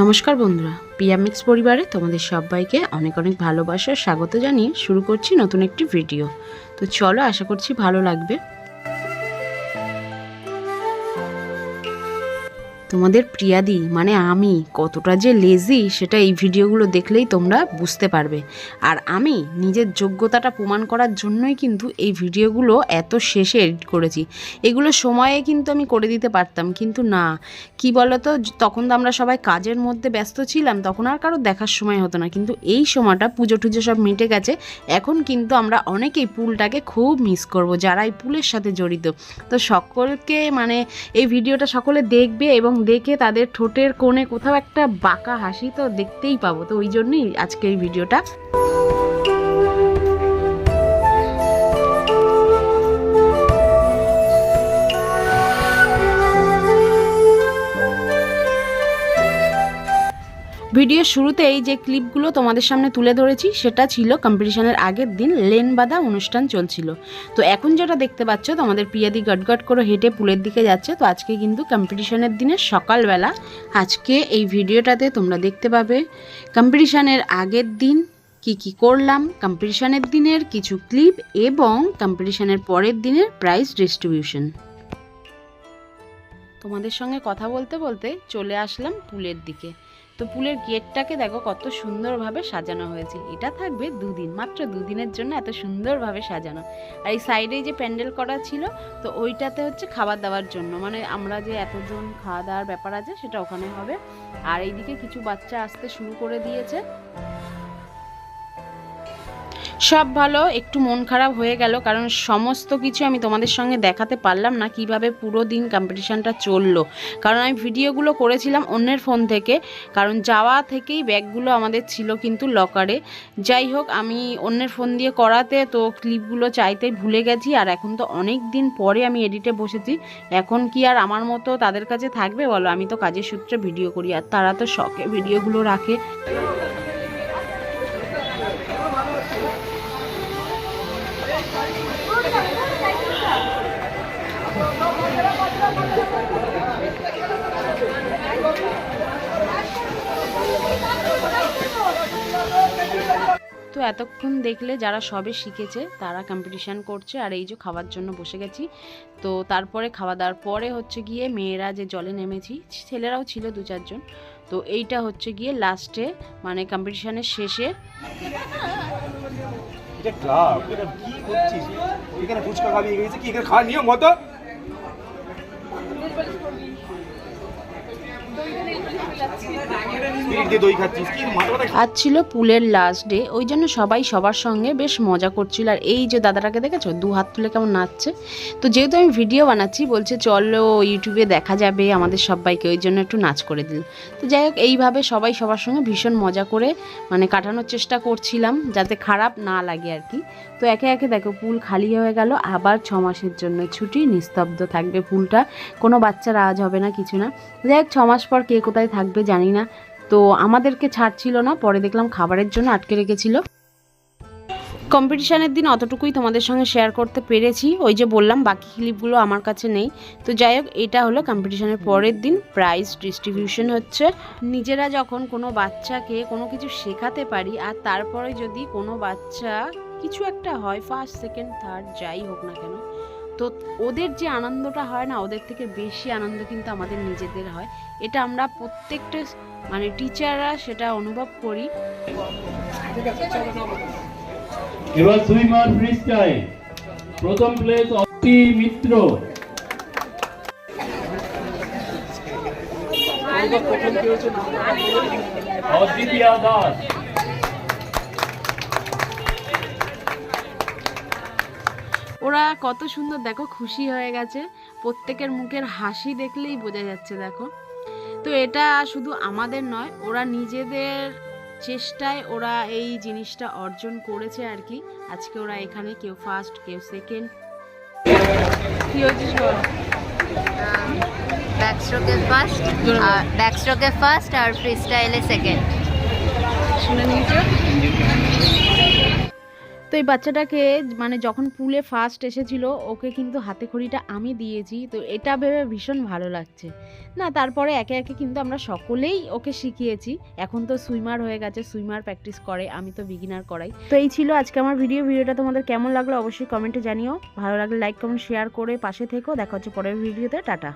নমস্কার বন্ধুরা পিয়ামিক্স পরিবারে তোমাদের সবাইকে অনেক অনেক ভালোবাসা, স্বাগত জানিয়ে শুরু করছি নতুন একটি ভিডিও। তো চলো আশা করছি ভালো লাগবে। তোমাদের প্রিয়াদি মানে আমি, কতটা যে লেজি সেটা এই ভিডিওগুলো দেখলেই তোমরা বুঝতে পারবে। আর আমি নিজের যোগ্যতাটা প্রমাণ করার জন্যই কিন্তু এই ভিডিওগুলো এত শেষে এডিট করেছি। এগুলো সময়ে কিন্তু আমি করে দিতে পারতাম, কিন্তু না। কি বলতো, তখন তো আমরা সবাই কাজের মধ্যে ব্যস্ত ছিলাম, তখন আর কারও দেখার সময় হতো না। কিন্তু এই সময়টা পুজো টুজো সব মিটে গেছে। এখন কিন্তু আমরা অনেকেই পুলটাকে খুব মিস করব যারা এই পুলের সাথে জড়িত। তো সকলকে মানে এই ভিডিওটা সকলে দেখবে এবং দেখে তাদের ঠোঁটের কোণে কোথাও একটা বাঁকা হাসি তো দেখতেই পাবো। তো ওই জন্যই আজকে এই ভিডিওটা। ভিডিওর শুরুতেই যে ক্লিপগুলো তোমাদের সামনে তুলে ধরেছি, সেটা ছিল কম্পিটিশনের আগের দিন লেন অনুষ্ঠান চলছিল। তো এখন যেটা দেখতে পাচ্ছ, তোমাদের প্রিয়াদি গটগট করে হেঁটে পুলের দিকে যাচ্ছে। তো আজকে কিন্তু কম্পিটিশনের দিনে সকালবেলা আজকে এই ভিডিওটাতে তোমরা দেখতে পাবে কম্পিটিশনের আগের দিন কি কি করলাম কম্পিটিশনের দিনের কিছু ক্লিপ এবং কম্পিটিশনের পরের দিনের প্রাইজ ডিস্ট্রিবিউশন তোমাদের সঙ্গে কথা বলতে বলতে চলে আসলাম পুলের দিকে। তো পুলের গেটটাকে দেখো কত সুন্দরভাবে সাজানো হয়েছে। এটা থাকবে দুদিন, মাত্র দুদিনের জন্য এত সুন্দরভাবে সাজানো। আর এই সাইডে যে প্যান্ডেল করা ছিল, তো ওইটাতে হচ্ছে খাবার দাবার জন্য। মানে আমরা যে এতজন খাওয়া দাওয়ার ব্যাপার আছে, সেটা ওখানে হবে। আর এইদিকে কিছু বাচ্চা আসতে শুরু করে দিয়েছে। সব ভালো, একটু মন খারাপ হয়ে গেল, কারণ সমস্ত কিছু আমি তোমাদের সঙ্গে দেখাতে পারলাম না কীভাবে পুরো দিন কম্পিটিশানটা চলল। কারণ আমি ভিডিওগুলো করেছিলাম অন্যের ফোন থেকে, কারণ যাওয়া থেকেই ব্যাগগুলো আমাদের ছিল কিন্তু লকারে যাই হোক, আমি অন্যের ফোন দিয়ে করাতে তো ক্লিপগুলো চাইতে ভুলে গেছি, আর এখন তো অনেক দিন পরে আমি এডিটে বসেছি। এখন কি আর আমার মতো তাদের কাছে থাকবে বলো? আমি তো কাজের সূত্রে ভিডিও করি, আর তারা তো শখে ভিডিওগুলো রাখে। এতক্ষণ দেখলে যারা সবে শিখেছে, তারা কম্পিটিশান করছে। আর এই যে খাওয়ার জন্য বসে গেছি। তো তারপরে খাওয়া দাওয়ার পরে হচ্ছে গিয়ে মেয়েরা যে জলে নেমেছি, ছেলেরাও ছিল দু চারজন। তো এইটা হচ্ছে গিয়ে লাস্টে মানে কম্পিটিশানের শেষে। এটা ক্লাব এটা কি করছিস? এখানে ফুচকা খাবি, এখানে খাওয়ার নিয়ম আজ ছিল পুলের লাস্ট ডে ওই জন্য সবাই সবার সঙ্গে বেশ মজা করছিল। আর এই যে দাদাটাকে দেখেছ? দু হাত তুলে কেমন নাচছে। তো যেহেতু আমি ভিডিও বানাচ্ছি, বলছে চলো ইউটিউবে দেখা যাবে আমাদের সবাইকে, ওই জন্য একটু নাচ করে দিল। তো যাই হোক, এইভাবে সবাই সবার সঙ্গে ভীষণ মজা করে মানে কাটানোর চেষ্টা করছিলাম, যাতে খারাপ না লাগে আর কি। তো একে একে দেখো, পুল খালি হয়ে গেল, আবার ছ মাসের জন্য ছুটি, নিস্তব্ধ থাকবে পুলটা। কোনো বাচ্চার আওয়াজ হবে না, কিছু না। যাই হোক, ছ মাস পর কে কোথায় থাকবে জানি না। তো আমাদেরকে ছাড়ছিল না, পরে দেখলাম খাবারের জন্য আটকে রেখেছিল। কম্পিটিশানের দিন অতটুকুই তোমাদের সঙ্গে শেয়ার করতে পেরেছি। ওই যে বললাম, বাকি ক্লিপগুলো আমার কাছে নেই। তো যাই হোক, এটা হলো কম্পিটিশানের পরের দিন। প্রাইজ ডিস্ট্রিবিউশন হচ্ছে। নিজেরা যখন কোনো বাচ্চাকে কোনো কিছু শেখাতে পারি, আর তারপরে যদি কোনো বাচ্চা কিছু একটা হয় ফার্স্ট সেকেন্ড থার্ড যাই হোক না কেন তো ওদের যে আনন্দটা হয় না ওদের থেকে বেশি আনন্দ কিন্তু আমাদের নিজেদের হয় এটা আমরা প্রত্যেকটা মানে টিচাররা সেটা অনুভব করি এবার সুইমার ফ্রিস্টাইল প্রথম প্লেস অতি মিত্র অদ্বিতীয়া দাস ওরা কত সুন্দর দেখো খুশি হয়ে গেছে। প্রত্যেকের মুখের হাসি দেখলেই বোঝা যাচ্ছে দেখো। তো এটা শুধু আমাদের নয় ওরা নিজেদের চেষ্টায় ওরা এই জিনিসটা অর্জন করেছে আর কি। আজকে ওরা এখানে কেউ ফার্স্ট কেউ সেকেন্ড কি হচ্ছে ব্যাকস্ট্রোকে ফার্স্ট আর ব্যাকস্ট্রোকে ফার্স্ট আর ফ্রি স্টাইলে সেকেন্ড শুনে নিয়েছো? তো এই বাচ্চাটাকে মানে যখন পুলে ফার্স্ট এসেছিল, ওকে কিন্তু হাতে খড়িটা আমি দিয়েছি। তো এটা ভেবে ভীষণ ভালো লাগছে। না, তারপরে একে একে কিন্তু আমরা সকলেই ওকে শিখিয়েছি। এখন তো সুইমার হয়ে গেছে সুইমার প্র্যাকটিস করে, আমি তো বিগিনার করাই। তো এই ছিল আজকে আমার ভিডিও ভিডিওটা তোমাদের কেমন লাগল অবশ্যই কমেন্টে জানিও। ভালো লাগলে লাইক কমেন্ট শেয়ার করে পাশে থেকো। দেখা হচ্ছে পরের ভিডিওতে টাটা।